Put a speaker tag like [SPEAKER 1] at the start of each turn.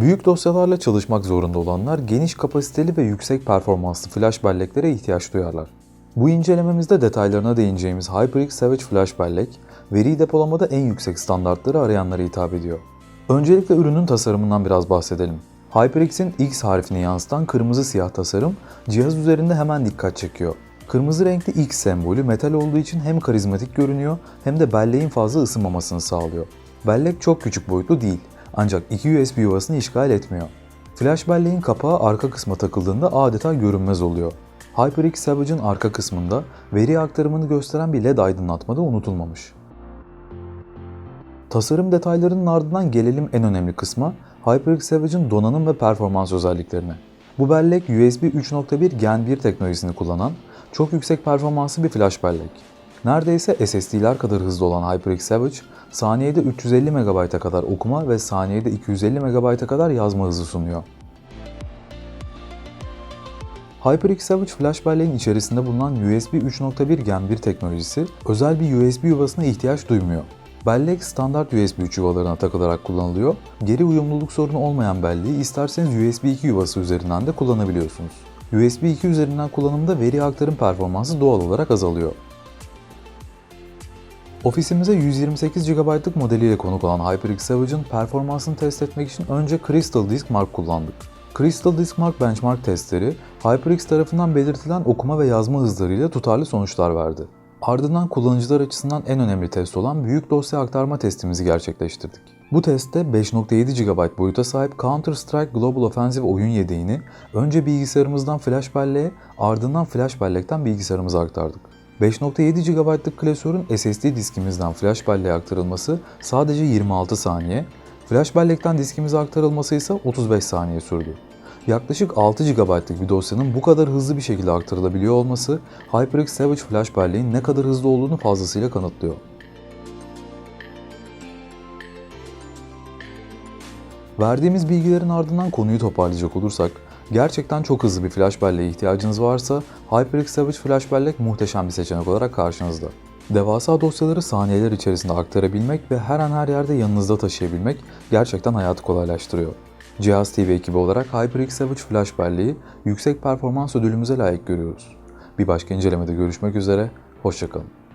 [SPEAKER 1] Büyük dosyalarla çalışmak zorunda olanlar geniş kapasiteli ve yüksek performanslı flash belleklere ihtiyaç duyarlar. Bu incelememizde detaylarına değineceğimiz HyperX Savage Flash bellek, veri depolamada en yüksek standartları arayanlara hitap ediyor. Öncelikle ürünün tasarımından biraz bahsedelim. HyperX'in X harfini yansıtan kırmızı siyah tasarım cihaz üzerinde hemen dikkat çekiyor. Kırmızı renkli X sembolü metal olduğu için hem karizmatik görünüyor hem de belleğin fazla ısınmamasını sağlıyor. Bellek çok küçük boyutlu değil ancak iki USB yuvasını işgal etmiyor. Flash belleğin kapağı arka kısma takıldığında adeta görünmez oluyor. HyperX Savage'ın arka kısmında veri aktarımını gösteren bir LED aydınlatma da unutulmamış. Tasarım detaylarının ardından gelelim en önemli kısma HyperX Savage'ın donanım ve performans özelliklerine. Bu bellek USB 3.1 Gen 1 teknolojisini kullanan çok yüksek performanslı bir flash bellek. Neredeyse SSD'ler kadar hızlı olan HyperX Savage, saniyede 350 MB'a kadar okuma ve saniyede 250 MB'a kadar yazma hızı sunuyor. HyperX Savage flash belleğin içerisinde bulunan USB 3.1 Gen 1 teknolojisi özel bir USB yuvasına ihtiyaç duymuyor. Bellek standart USB 3 yuvalarına takılarak kullanılıyor. Geri uyumluluk sorunu olmayan belleği isterseniz USB 2 yuvası üzerinden de kullanabiliyorsunuz. USB 2 üzerinden kullanımda veri aktarım performansı doğal olarak azalıyor. Ofisimize 128 GB'lık modeliyle konuk olan HyperX Savage'ın performansını test etmek için önce Crystal Disk Mark kullandık. Crystal Disk Mark benchmark testleri HyperX tarafından belirtilen okuma ve yazma hızlarıyla tutarlı sonuçlar verdi. Ardından kullanıcılar açısından en önemli test olan büyük dosya aktarma testimizi gerçekleştirdik. Bu testte 5.7 GB boyuta sahip Counter-Strike Global Offensive oyun yedeğini önce bilgisayarımızdan flash belleğe ardından flash bellekten bilgisayarımıza aktardık. 5.7 GB'lık klasörün SSD diskimizden flash belleğe aktarılması sadece 26 saniye, flash bellekten diskimize aktarılması ise 35 saniye sürdü. Yaklaşık 6 GB'lık bir dosyanın bu kadar hızlı bir şekilde aktarılabiliyor olması HyperX Savage flash belleğin ne kadar hızlı olduğunu fazlasıyla kanıtlıyor. Verdiğimiz bilgilerin ardından konuyu toparlayacak olursak, gerçekten çok hızlı bir flash belleğe ihtiyacınız varsa HyperX Savage flash bellek muhteşem bir seçenek olarak karşınızda. Devasa dosyaları saniyeler içerisinde aktarabilmek ve her an her yerde yanınızda taşıyabilmek gerçekten hayatı kolaylaştırıyor. Cihaz TV ekibi olarak HyperX Savage flash belleği yüksek performans ödülümüze layık görüyoruz. Bir başka incelemede görüşmek üzere, hoşçakalın.